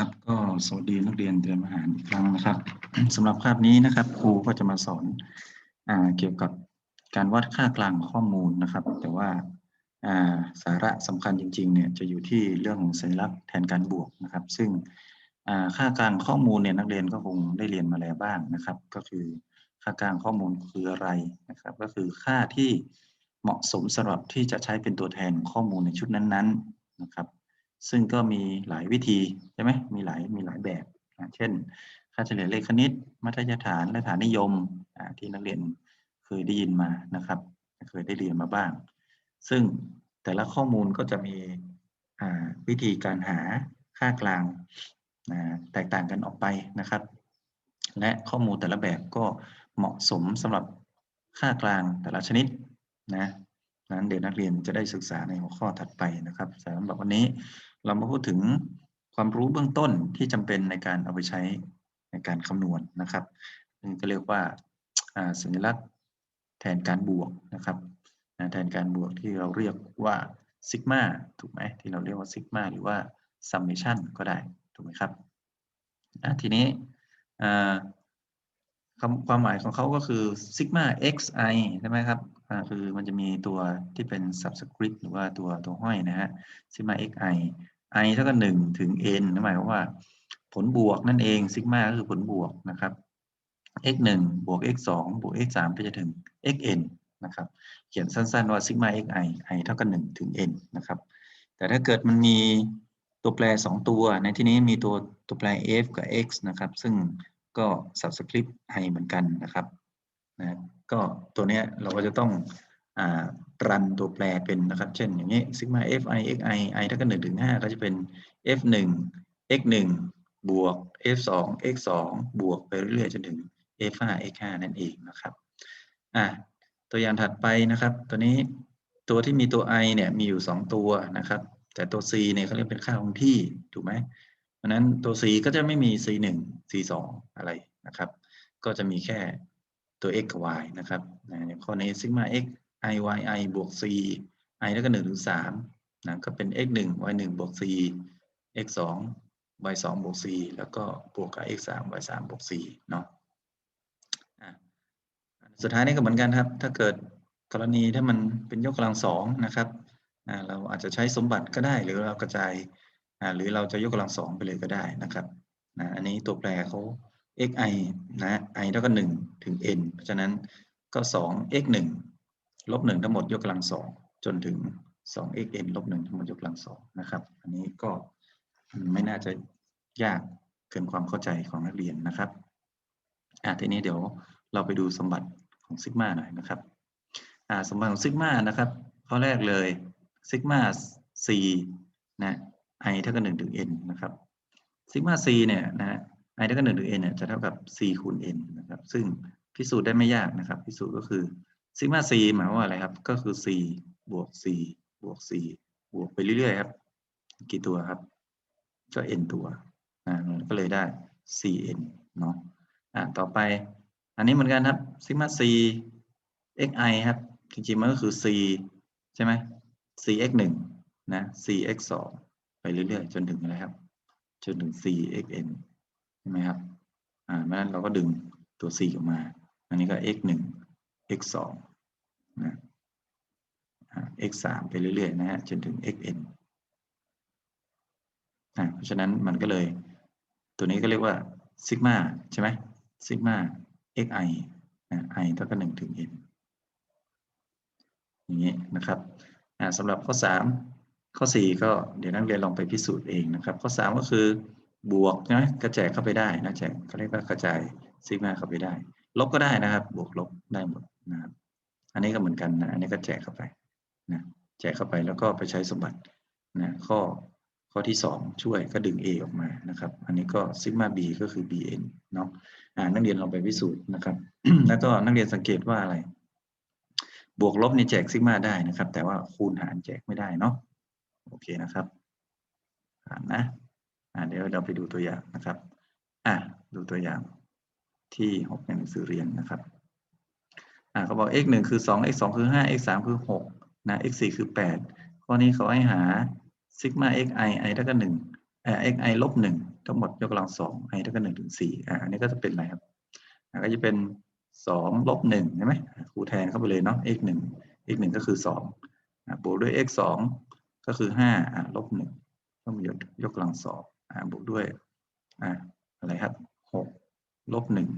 ครับก็สวัสดีนักเรียนเตรียมอาหารอีกครั้งนะครับสำหรับคาบนี้นะครับ ครูก็จะมาสอนอ่าเกี่ยวกับการวัดค่ากลางข้อมูลนะครับ แต่ว่าอ่าสาระสำคัญจริงๆเนี่ยจะอยู่ที่เรื่องสัญลักษณ์แทนการบวกนะครับ ซึ่งอ่าค่ากลางข้อมูลเนี่ยนักเรียนก็คงได้เรียนมาแล้วบ้างนะครับ ก็คือค่ากลางข้อมูลคืออะไรนะครับ ก็คือค่าที่เหมาะสมสำหรับที่จะใช้เป็นตัวแทนข้อมูลในชุดนั้นๆนะครับ ซึ่งก็มีหลายวิธีใช่ไหมมีหลายมีหลายแบบ เช่น ค่าเฉลี่ยเลขคณิตมัธยฐานและฐานนิยมที่นักเรียนเคยได้ยินมานะครับ เคยได้เรียนมาบ้าง ซึ่งแต่ละข้อมูลก็จะมีวิธีการหาค่ากลางแตกต่างกันออกไปนะครับ และข้อมูลแต่ละแบบก็เหมาะสมสำหรับค่ากลางแต่ละชนิดนะนั้นเดี๋ยวนักเรียนจะได้ศึกษาในหัวข้อถัดไปนะครับสำหรับวันนี้ เรามาพูดถึงความรู้เบื้องต้นที่จำเป็นในการเอาไปใช้ในการคำนวณนะครับซึ่งก็เรียกว่าสัญลักษณ์แทนการบวกนะครับแทนการบวกที่เราเรียกว่าซิกมาถูกไหมที่เราเรียกว่าซิกมาหรือว่าซัมเมชันก็ได้ถูกไหมครับทีนี้ความหมายของเขาก็คือซิกมา xi ใช่ไหมครับคือมันจะมีตัวที่เป็น subscript หรือว่าตัวตัวห้อยนะฮะซิกมา xi i เท่ากับหนึ่งถึง n นั่นหมายความว่า ผลบวกนั่นเองซิกมาก็คือผลบวกนะครับ x หนึ่งบวก x สองบวก x สามไปจนถึง xn นะครับ เขียนสั้นๆว่าซิกมา xi i เท่ากับหนึ่งถึง n นะครับ แต่ถ้าเกิดมันมีตัวแปรสองตัว ในที่นี้มีตัวตัวแปร f กับ x นะครับ ซึ่งก็ subscript i เหมือนกันนะครับนะก็ตัวเนี้ยเราก็จะต้อง รันตัวแปรเป็นนะครับ เช่นอย่างนี้ sigma f i x i i เท่ากับหนึ่งถึงห้าก็จะเป็น f หนึ่ง x หนึ่งบวก f สอง x สองบวกไปเรื่อยๆจนถึง f ห้า x ห้านั่นเองนะครับอะตัวอย่างถัดไปนะครับ ตัวนี้ตัวที่มีตัว i เนี่ยมีอยู่สองตัวนะครับ แต่ตัว c เนี่ยเขาเรียกเป็นค่าคงที่ถูกไหมเพราะนั้นตัว c ก็จะไม่มี c หนึ่ง c สองอะไรนะครับ ก็จะมีแค่ตัว x กับ y นะครับนะอย่างข้อนี้ sigma x i y i บวก c i เท่ากับหนึ่งถึงสามนะก็เป็น x หนึ่ง y หนึ่งบวก c x สอง y สองบวก c แล้วก็บวกกับ x สาม y สามบวก c เนาะอะสุดท้ายนี่ก็เหมือนกันครับ ถ้าเกิดกรณีถ้ามันเป็นยกกำลังสองนะครับอ่าเราอาจจะใช้สมบัติก็ได้หรือเรากระจายอ่าหรือเราจะยกกำลังสองไปเลยก็ได้นะครับอันนี้ตัวแปรเขา xi นะ i เท่ากับหนึ่งถึง n เพราะฉะนั้นก็สอง x หนึ่ง ลบหนึ่งทั้งหมดยกกำลังสองจนถึงสอง x n ลบหนึ่งทั้งหมดยกกำลังสองนะครับ อันนี้ก็ไม่น่าจะยากเกินความเข้าใจของนักเรียนนะครับอะทีนี้เดี๋ยวเราไปดูสมบัติของซิกมาหน่อยนะครับอ่าสมบัติของซิกมานะครับข้อแรกเลยซิกมา c นะ i เท่ากับหนึ่งถึง n นะครับซิกมา c เนี่ยนะ i เท่ากับหนึ่งถึง n เนี่ยจะเท่ากับ c คูณ n นะครับ ซึ่งพิสูจน์ได้ไม่ยากนะครับ พิสูจน์ก็คือ ซิกมา c หมายว่าอะไรครับ ก็คือ c บวก c บวก c บวกไปเรื่อยๆครับ กี่ตัวครับ ก็ n ตัวอ่าก็เลยได้ cn เนาะอ่าต่อไป อันนี้เหมือนกันครับซิกมา c xi ครับ จริงๆมันก็คือ c ใช่ไหม cx หนึ่งนะ cx สองไปเรื่อยๆ จนถึงอะไรครับ จนถึง cxn ใช่ไหมครับอ่าเพราะนั้นเราก็ดึงตัว c ออกมา อันนี้ก็ x หนึ่ง x สอง นะ x สามไปเรื่อยๆนะฮะจนถึง xn อ่าเพราะฉะนั้นมันก็เลย ตัวนี้ก็เรียกว่าซิกมาใช่ไหมซิกมา xi นะ i เท่ากับหนึ่งถึง n อย่างนี้นะครับสำหรับข้อ 3 ข้อ 4 ก็เดี๋ยวนักเรียนลองไปพิสูจน์เองนะครับ ข้อ 3 ก็คือบวกนะกระจายเข้าไปได้นะแจกเขาเรียกว่ากระจายซิกมาเข้าไปได้ ลบก็ได้นะครับ บวกลบได้หมดนะครับ อันนี้ก็เหมือนกันนะอันนี้ก็แจกเข้าไปนะแจกเข้าไปแล้วก็ไปใช้สมบัตินะข้อข้อที่ 2 ช่วยก็ดึง A ออกมานะครับ อันนี้ก็ซิกมา B ก็คือ Bn เนาะอ่านักเรียนลองไปพิสูจน์นะครับ แล้วก็นักเรียนสังเกตว่าอะไร บวกลบนี่แจกซิกมาได้นะครับ แต่ว่าคูณหารแจกไม่ได้เนาะโอเคนะครับอ่านนะอ่าเดี๋ยวเราไปดูตัวอย่างนะครับอะดูตัวอย่างที่หกในหนังสือเรียนนะครับ อ่าเขาบอก x หนึ่งคือสอง x สองคือห้า x สามคือหกนะ x สี่คือแปดข้อนี้เขาให้หาซิกมา xi i เท่ากับหนึ่งเอ่อ xi ลบหนึ่งทั้งหมดยกกำลังสอง i เท่ากับหนึ่งถึงสี่อ่าอันนี้ก็จะเป็นอะไรครับอ่าก็จะเป็นสองลบหนึ่งใช่ไหมครูแทนเข้าไปเลยเนาะ x หนึ่ง x หนึ่งก็คือสองอ่าบวกด้วย x สองก็คือห้าอ่าลบหนึ่งต้องยกยกกำลังสองอ่าบวกด้วยอ่าอะไรครับหกลบหนึ่ง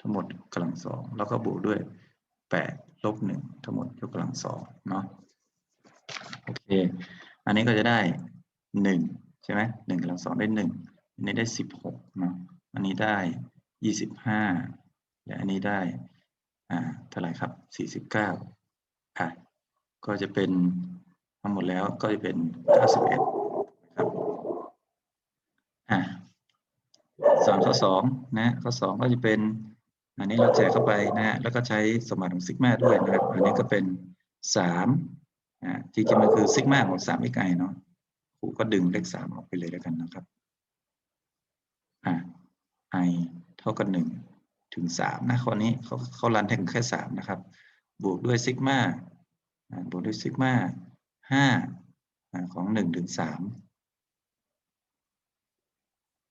ทั้งหมดกำลังสองแล้วก็บวกด้วย แปดลบหนึ่งทั้งหมดยกกำลังสองเนาะโอเค อันนี้ก็จะได้หนึ่งใช่ไหมหนึ่งกำลังสองได้หนึ่งอันนี้ได้สิบหกเนาะอันนี้ได้ยี่สิบห้าและอันนี้ได้อ่าเท่าไหร่ครับสี่สิบเก้าอะก็จะเป็นทั้งหมดแล้วก็จะเป็นเก้าสิบเอ็ดครับอะสามข้อสองนะข้อสองก็จะเป็น อันนี้เราแจกเข้าไปนะฮะแล้วก็ใช้สมบัติของซิกมาด้วยนะครับ อันนี้ก็เป็นสามอ่าจริงๆมันคือซิกมาของสามไกเนาะครูก็ดึงเลขสามออกไปเลยแล้วกันนะครับอ่า i เท่ากับหนึ่งถึงสามนะข้อนี้เขาเขารันแทงแค่สามนะครับ บวกด้วยซิกมาบวกด้วยซิกมาห้าอ่าของหนึ่งถึงสาม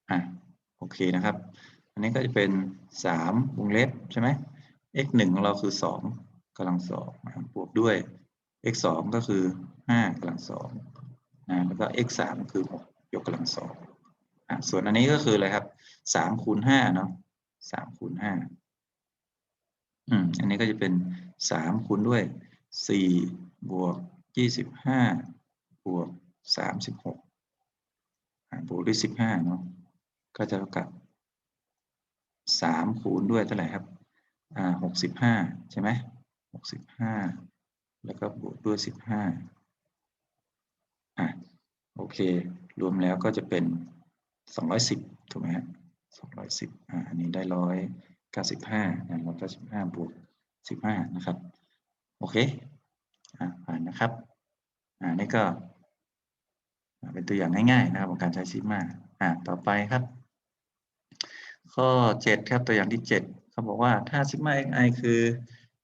อ่าโอเคนะครับ อันนี้ก็จะเป็นสามวงเล็บใช่ไหม x หนึ่งของเราคือสองกำลังสองนะครับบวกด้วย x สองก็คือห้ากำลังสองนะแล้วก็ x สามคือหกยกกำลังสองอะส่วนอันนี้ก็คืออะไรครับสามคูณห้าเนาะสามคูณห้าอืมอันนี้ก็จะเป็นสามคูณด้วยสี่บวกยี่สิบห้าบวกสามสิบหกบวกด้วยสิบห้าเนาะก็จะเท่ากับ สามคูณด้วยเท่าไหร่ครับอ่าหกสิบห้าใช่ไหมหกสิบห้าแล้วก็บวกด้วยสิบห้าอะโอเค รวมแล้วก็จะเป็นสองร้อยสิบถูกไหมฮะสองร้อยสิบอ่าอันนี้ได้ร้อยเก้าสิบห้านะร้อยเก้าสิบห้าบวกสิบห้านะครับ โอเคอ่าผ่านนะครับอ่านี่ก็เป็นตัวอย่างง่ายๆนะครับของการใช้ซิมาอ่าต่อไปครับ ข้อเจ็ดครับตัวอย่างที่เจ็ดเขาบอกว่าถ้าซิกมา xi คือ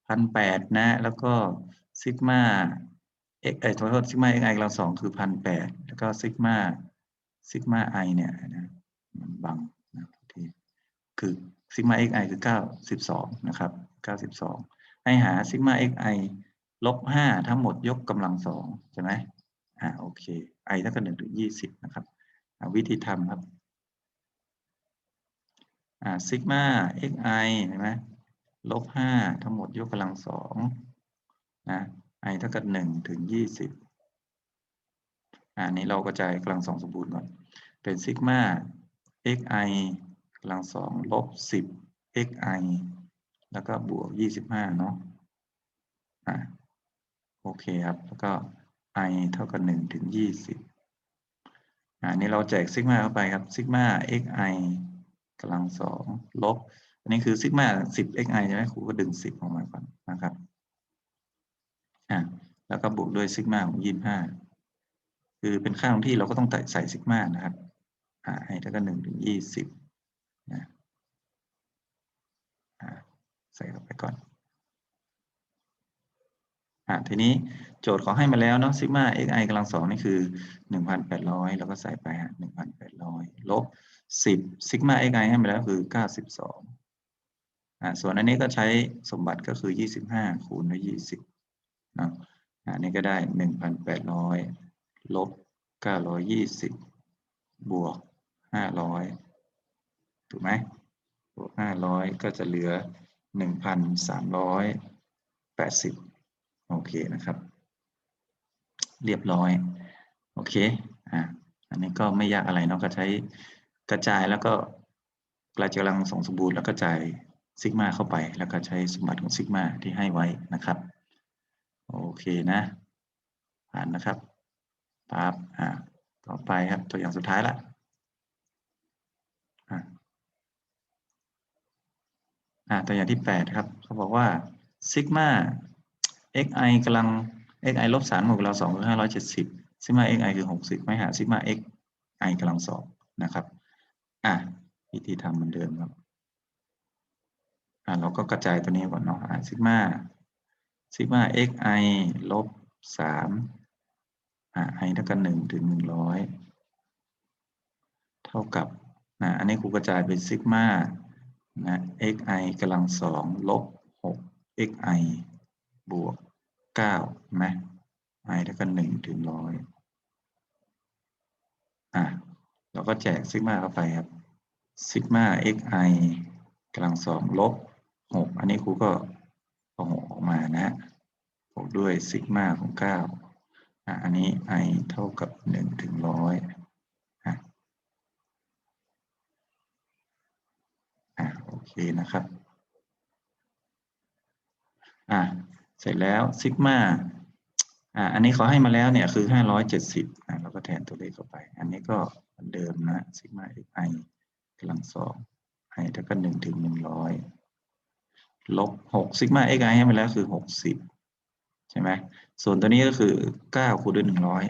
พันแปดนะ แล้วก็ซิกมา x ไอ้ขอโทษซิกมา xi กำลังสองคือพันแปดแล้วก็ซิกมาซิกมา i เนี่ยนะมันบังนะทีคือซิกมา xi คือเก้าสิบสองนะครับเก้าสิบสองให้หาซิกมา xi ลบห้าทั้งหมดยกกำลังสองใช่ไหมอ่าโอเค i เท่ากับหนึ่งถึงยี่สิบนะครับ วิธีทำครับ อ่าซิกมา xi เห็นไหมลบห้าทั้งหมดยกกำลังสองนะ i เท่ากับหนึ่งถึงยี่สิบอ่านี้เรากระจายกำลังสองสมบูรณ์ก่อน เป็นซิกมา xi กำลังสองลบสิบ xi แล้วก็บวกยี่สิบห้าเนาะอ่าโอเคครับ แล้วก็ i เท่ากับหนึ่งถึงยี่สิบอ่านี้เราแจกซิกมาเข้าไปครับซิกมา xi กำลังสองลบ อันนี้คือซิกมาสิบ xi ใช่ไหมครูก็ดึงสิบออกมาก่อนนะครับอ่าแล้วก็บวกด้วยซิกมาของยี่ห้าคือเป็นค่าของที่เราก็ต้องใส่ซิกมานะครับอ่า i เท่ากับหนึ่งถึงยี่สิบนะใส่เข้าไปก่อนอ่าทีนี้โจทย์ขอให้มาแล้วเนาะซิกมา xi กำลังสองนี่คือหนึ่งพันแปดร้อยแล้วก็ใส่ไปหนึ่งพันแปดร้อยลบ สิบซิกมา xi ให้มาแล้วคือเก้าสิบสองอ่าส่วนอันนี้ก็ใช้สมบัติก็คือยี่สิบห้าคูณด้วยยี่สิบเนาะอันนี้ก็ได้หนึ่งพันแปดร้อยลบเก้าร้อยยี่สิบบวกห้าร้อยถูกไหมบวกห้าร้อยก็จะเหลือหนึ่งพันสามร้อยแปดสิบโอเคนะครับ เรียบร้อย โอเคอ่าอันนี้ก็ไม่ยากอะไรเนาะก็ใช้ กระจายแล้วก็กระจายกำลังสองสมบูรณ์แล้วก็จ่ายซิกมาเข้าไป แล้วก็ใช้สมบัติของซิกมาที่ให้ไว้นะครับ โอเคนะ ผ่านนะครับปั๊บอ่าต่อไปครับตัวอย่างสุดท้ายละอ่าตัวอย่างที่แปดครับเขาบอกว่าซิกมา xi กำลัง xi ลบสามหกเราสองคือห้าร้อยเจ็ดสิบซิกมา xi คือหกสิบไม่หาซิกมา xi กำลังสองนะครับ อะวิธีทำเหมือนเดิมครับอะเราก็กระจายตัวนี้ก่อนเนาะอะซิกมาซิกมา xi ลบสามอะ i เท่ากับหนึ่งถึงหนึ่งร้อยเท่ากับนะอันนี้ครูกระจายเป็นซิกมานะ xi กำลังสองลบหก xi บวกเก้าไหม i เท่ากับหนึ่งถึงร้อยอะ เราก็แจกซิกมาเข้าไปครับซิกมา xi กำลังสองลบหกอันนี้ครูก็เอาหกออกมานะบวกด้วยซิกมาของเก้าอันนี้ i เท่ากับหนึ่งถึงร้อยอะอะโอเคนะครับอะเสร็จแล้วซิกมา อะอันนี้เขาให้มาแล้วเนี่ยคือห้าร้อยเจ็ดสิบอะเราก็แทนตัวเลขเข้าไป อันนี้ก็เหมือนเดิมนะซิกมา xi กำลังสอง i เท่ากับหนึ่งถึงหนึ่งร้อยลบหกซิกมา xi ให้มาแล้วคือหกสิบใช่ไหมส่วนตัวนี้ก็คือเก้าคูณด้วยหนึ่งร้อย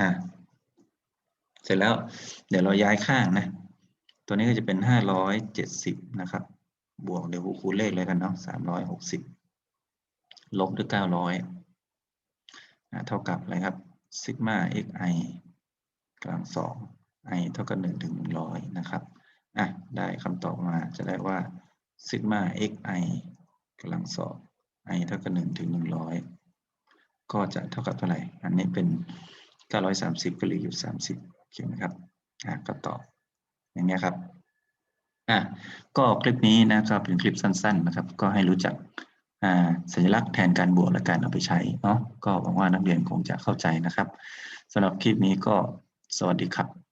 อะเสร็จแล้วเดี๋ยวเราย้ายข้างนะ ตัวนี้ก็จะเป็นห้าร้อยเจ็ดสิบนะครับ บวกเดี๋ยวคูณเลขเลยกันเนาะสามร้อยหกสิบ ลบด้วยเก้าร้อยเท่ากับอะไรครับซิกมา xi กำลังสอง i เท่ากับหนึ่งถึงหนึ่งร้อยนะครับอะได้คำตอบมาจะได้ว่าซิกมา xi กำลังสอง i เท่ากับหนึ่งถึงหนึ่งร้อยก็จะเท่ากับเท่าไหร่ อันนี้เป็นเก้าร้อยสามสิบก็เหลืออยู่สามสิบโอเคไหมครับอะก็ตอบอย่างนี้ยครับอะก็คลิปนี้นะครับเป็นคลิปสั้น ๆ นะครับ ก็ให้รู้จัก สัญลักษณ์แทนการบวกและการเอาไปใช้เนาะก็หวังว่านักเรียนคงจะเข้าใจนะครับสำหรับคลิปนี้ก็สวัสดีครับ